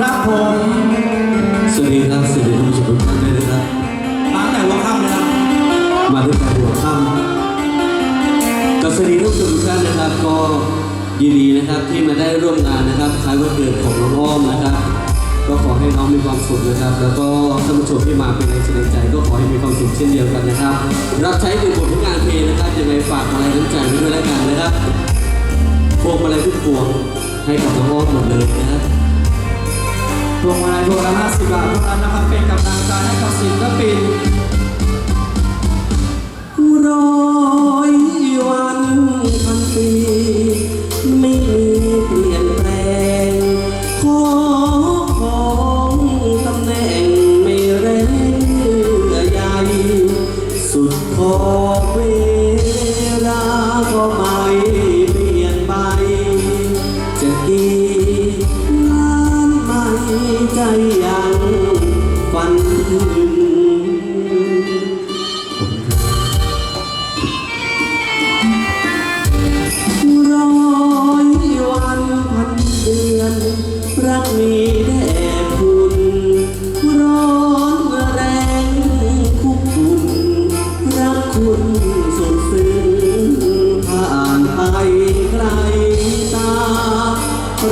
ครับผมสวัสดีครับสวัสดีท่านผู้ชมทุกท่านด้วยนะครับมาตั้งแต่หัวค่ำเลยครับมาด้วยการหัวค่ำกับสวัสดีท่านผู้ชมทุกท่านนะครับก็ยินดีนะครับที่มาได้ร่วมงานนะครับคล้ายวันเกิดของน้องอ้อมนะครับก็ขอให้น้องมีความสุขนะครับ แล้วก็ท่านผู้ชมที่มาเป็นแรงเชียร์แรงใจก็ขอให้มีความสุขเช่นเดียวกันนะครับ รับใช้เป็นบทผลงานเพลงนะครับยังไงฝากอะไรน้ำใจไว้ด้วยแล้วกันนะครับพวงมาลัยทุกพวงให้กับน้องอ้อมหมดเลยนะครับ พวงมาลัยพวงละ50บาทเท่านั้นนะครับเป็นกำลังใจให้กับศิลปินร้อยวันพันปีไม่มีเปลี่ยนแปลงขอของตำแหน่งไม่แรงเยื่สุดขอบเว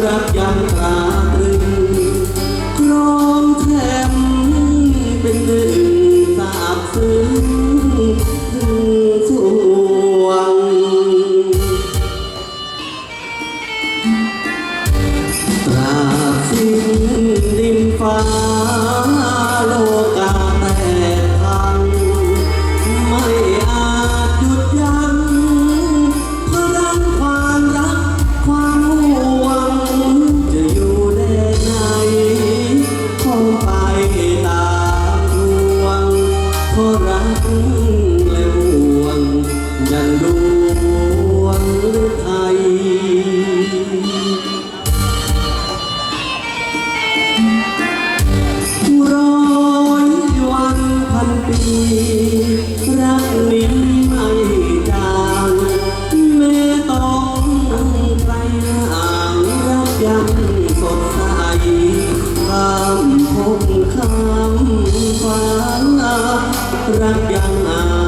รักยังตราตรึงครองแทมเป็นหนึ่งสาบซึ้งถึงสวงตราสิ้นดินฟ้า และห่วงยังดวงไทย ร้อยวันพันปี รักยังอะ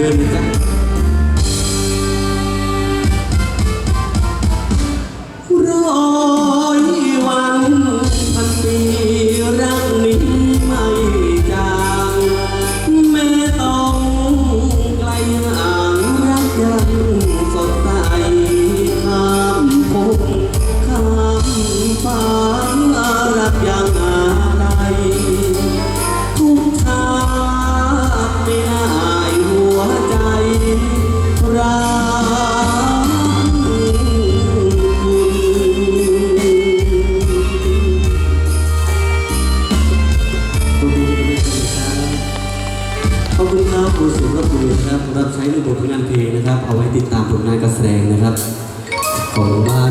เริ่ลยจ้ะรอยวันพันปีรักนี้ไม่จางแม้ต้องไกลห่างรักยังสดใสข้ามภพข้ามฟ้า ขอบคุณครับคุณสุรภูมิครับรับใช้ระบทงานเพลงนะครับ เอาไว้ติดตามผลงานการแสดงนะครับ ขอบคุณมาก